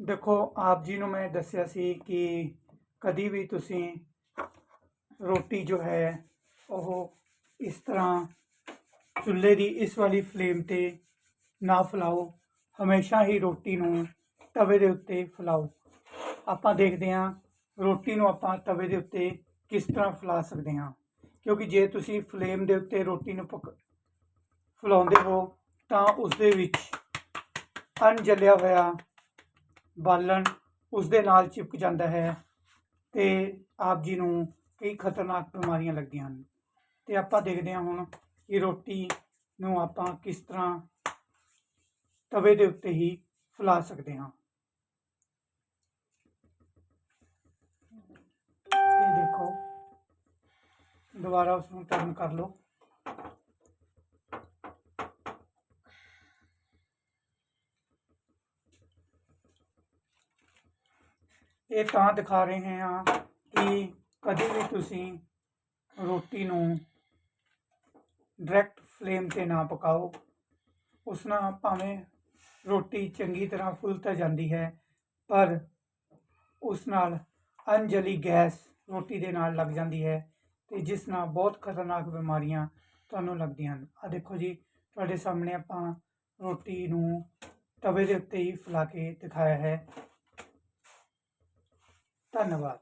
ਦੇਖੋ, ਆਪ ਜੀ ਨੂੰ ਮੈਂ ਦੱਸਿਆ ਸੀ ਕਿ ਕਦੀ ਵੀ ਤੁਸੀਂ ਰੋਟੀ ਜੋ ਹੈ, ਉਹ ਇਸ ਤਰ੍ਹਾਂ ਚੁੱਲ੍ਹੇ ਦੀ ਇਸ ਵਾਲੀ ਫਲੇਮ ਤੇ ਨਾ ਫੈਲਾਓ। ਹਮੇਸ਼ਾ ਹੀ ਰੋਟੀ ਨੂੰ ਤਵੇ ਦੇ ਉੱਤੇ ਫੈਲਾਓ। ਆਪਾਂ ਦੇਖਦੇ ਹਾਂ, ਰੋਟੀ ਨੂੰ ਆਪਾਂ ਤਵੇ ਦੇ ਉੱਤੇ ਕਿਸ ਤਰ੍ਹਾਂ ਫੈਲਾ ਸਕਦੇ ਹਾਂ। ਕਿਉਂਕਿ ਜੇ ਤੁਸੀਂ ਫਲੇਮ ਦੇ ਉੱਤੇ ਰੋਟੀ ਨੂੰ ਪਕ, ਫੈਲਾਉਂਦੇ ਹੋ, ਤਾਂ ਉਸ ਦੇ ਵਿੱਚ ਅਣਜਲਿਆ ਹੋਇਆ ਬਾਲਣ ਉਸ ਦੇ ਨਾਲ ਚਿਪਕ ਜਾਂਦਾ ਹੈ ਤੇ ਆਪ ਜੀ ਨੂੰ ਕਈ ਖਤਰਨਾਕ ਬਿਮਾਰੀਆਂ ਲੱਗਦੀਆਂ ਹਨ। ਤੇ ਆਪਾਂ ਦੇਖਦੇ ਹਾਂ ਹੁਣ ਕਿ ਰੋਟੀ ਨੂੰ ਆਪਾਂ ਕਿਸ ਤਰ੍ਹਾਂ ਤਵੇ ਦੇ ਉੱਤੇ ਹੀ ਫੈਲਾ ਸਕਦੇ ਹਾਂ। ਇਹ ਦੇਖੋ, ਦੁਬਾਰਾ ਉਸ ਨੂੰ ਟਰਨ ਕਰ ਲਓ। ਇਹ ਤਾਂ ਦਿਖਾ ਰਹੇ ਹਾਂ ਕਿ ਕਦੇ ਵੀ ਤੁਸੀਂ ਰੋਟੀ ਨੂੰ ਡਾਇਰੈਕਟ ਫਲੇਮ ਤੇ ਨਾ ਪਕਾਓ। ਉਸ ਨਾਲ ਭਾਵੇਂ ਰੋਟੀ ਚੰਗੀ ਤਰ੍ਹਾਂ ਫੁੱਲ ਤਾਂ ਜਾਂਦੀ ਹੈ, ਪਰ ਉਸ ਨਾਲ ਅਣਜਲੀ ਗੈਸ ਰੋਟੀ ਦੇ ਨਾਲ ਲੱਗ ਜਾਂਦੀ ਹੈ ਤੇ ਜਿਸ ਨਾਲ ਬਹੁਤ ਖਤਰਨਾਕ ਬਿਮਾਰੀਆਂ ਤੁਹਾਨੂੰ ਲੱਗਦੀਆਂ ਹਨ। ਆ ਦੇਖੋ ਜੀ, ਤੁਹਾਡੇ ਸਾਹਮਣੇ ਆਪਾਂ ਰੋਟੀ ਨੂੰ ਤਵੇ ਦੇ ਉੱਤੇ ਹੀ ਫੈਲਾ ਕੇ ਦਿਖਾਇਆ ਹੈ। ਧੰਨਵਾਦ